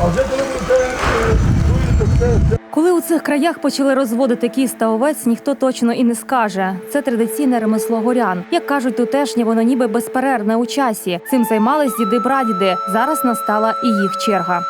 А е, Коли у цих краях почали розводити кіз та овець, ніхто точно і не скаже. Це традиційне ремесло горян. Як кажуть тутешні, воно ніби безперервне у часі. Цим займались діди прадіди. Зараз настала і їх черга.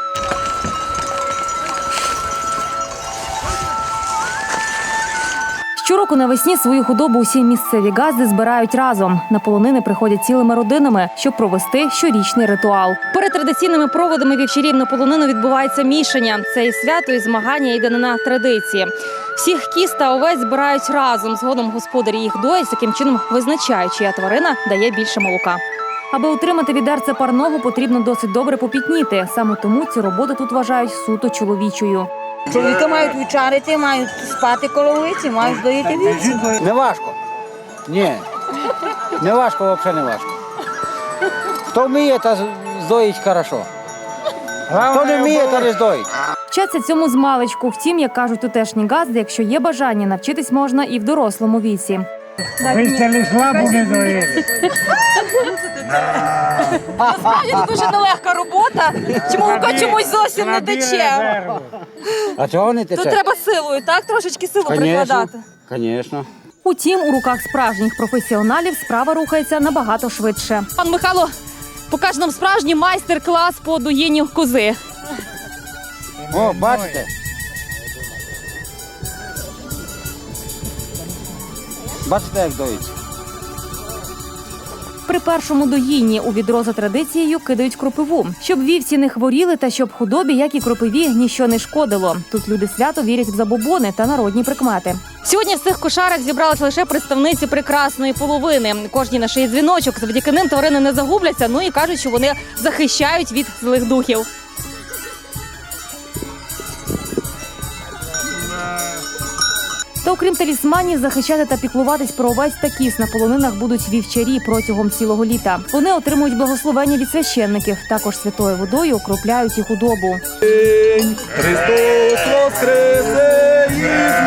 Щороку навесні свою худобу усі місцеві газди збирають разом. На полонини приходять цілими родинами, щоб провести щорічний ритуал. Перед традиційними проводами вівчарів на полонину відбувається мішання. Це і свято, і змагання, і данина традиції. Всіх кіз та овець збирають разом. Згодом господарі їх доять, таким чином визначають, чия тварина дає більше молока. Аби отримати відерце парного, потрібно досить добре попітніти. Саме тому цю роботу тут вважають суто чоловічою. Чоловіки мають вечеряти, мають спати коло вулиці, мають доїти вівці. Не важко. Ні. Не важко, взагалі не важко. Хто вміє, та здоїть хорошо. Хто не вміє, та не здоїть. Вчаться цьому з маличку. Втім, як кажуть тутешні газди, якщо є бажання, навчитись можна і в дорослому віці. Ви стали слабо не доїли. Насправді це дуже нелегка робота. Чи молоко чомусь зовсім не тече. А чого не тече? Тут треба силою, так? Трошечки силу прикладати. Звісно. Утім, у руках справжніх професіоналів справа рухається набагато швидше. Пан Михайло покаже нам справжній майстер-клас по доїнню кози. О, бачите? Бачите, як доїться? При першому доїнні у відро за традицією кидають кропиву, щоб вівці не хворіли та щоб худобі, як і кропиві, ніщо не шкодило. Тут люди свято вірять в забобони та народні прикмети. Сьогодні в цих кошарах зібралися лише представниці прекрасної половини. Кожній на шиї дзвіночок. Завдяки ним тварини не загубляться. Ну і кажуть, що вони захищають від злих духів. Та окрім талісманів, захищати та піклуватись про овець та кіс на полонинах будуть вівчарі протягом цілого літа. Вони отримують благословення від священників. Також святою водою окропляють і худобу. Христос воскресе із.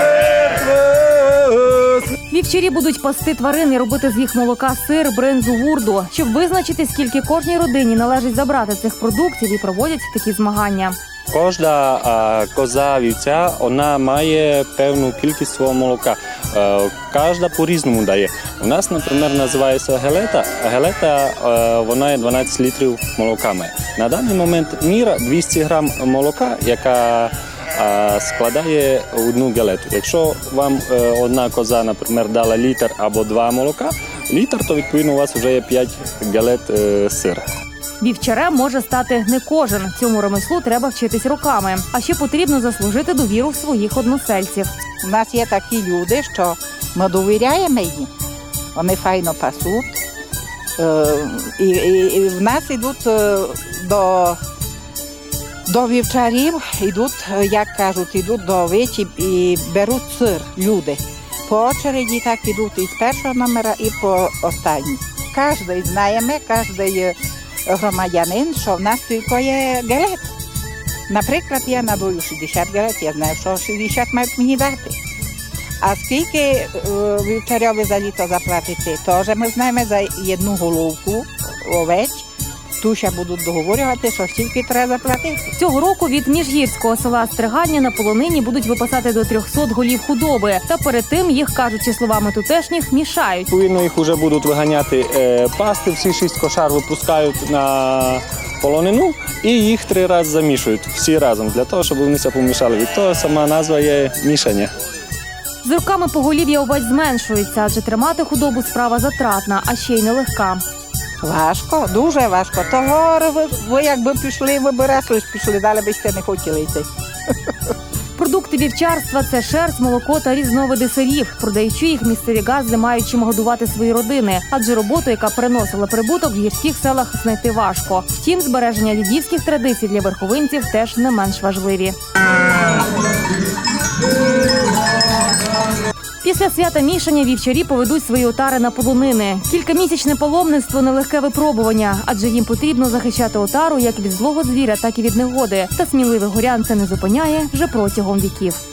Вівчарі будуть пасти тварин і робити з їх молока сир, бринзу, вурду, щоб визначити, скільки кожній родині належить забрати цих продуктів і проводять такі змагання. Кожна а, коза вівця вона має певну кількість свого молока. Е, Кожна по-різному дає. У нас, наприклад, називається гелета. Гелета е, вона є 12 літрів молока. На даний момент міра 200 грам молока, яка а, складає одну гелету. Якщо вам е, одна коза, наприклад, дала літр або два молока, літр, то відповідно у вас вже є 5 гелет е, сира. Вівчарем може стати не кожен. Цьому ремеслу треба вчитись роками. А ще потрібно заслужити довіру своїх односельців. У нас є такі люди, що ми довіряємо їм. Вони файно пасуть. Е, І, і, і в нас йдуть е, до, до вівчарів, йдуть, е, як кажуть, йдуть до овечі і беруть сир люди. По очереді так ідуть із першого номера і по останній. Кожен знає, ми, кожен громадянин, що в нас тільки є галет. Наприклад, я надаю 60 галет, я знаю, що 60 мають мені дати. А скільки е, вівчарьові за літо заплатити, теж ми знаємо за одну головку овець. Ту ще будуть договорювати, що стільки треба заплатити. Цього року від міжгірського села Стригання на полонині будуть випасати до 300 голів худоби. Та перед тим їх кажучи словами тутешніх, мішають. Відповідно, їх вже будуть виганяти е, пасти, всі шість кошар випускають на полонину і їх три рази замішують всі разом для того, щоб вони все помішали. Від того сама назва є мішання. З роками поголів'я овець зменшується, адже тримати худобу справа затратна, а ще й нелегка. Важко, дуже важко. Того ви, ви якби пішли, ви б раз пішли, далі бiste не хотіли йти. Продукти вівчарства це шерсть, молоко та різновиди сирів. Продаючи їх, місцеві газди мають чим годувати свої родини, адже роботу, яка приносила прибуток, в гірських селах знайти важко. Втім, збереження дідівських традицій для верховинців теж не менш важливі. Після свята мішання вівчарі поведуть свої отари на полонини. Кількамісячне паломництво нелегке випробування, адже їм потрібно захищати отару як від злого звіря, так і від негоди. Та сміливих горян це не зупиняє вже протягом віків.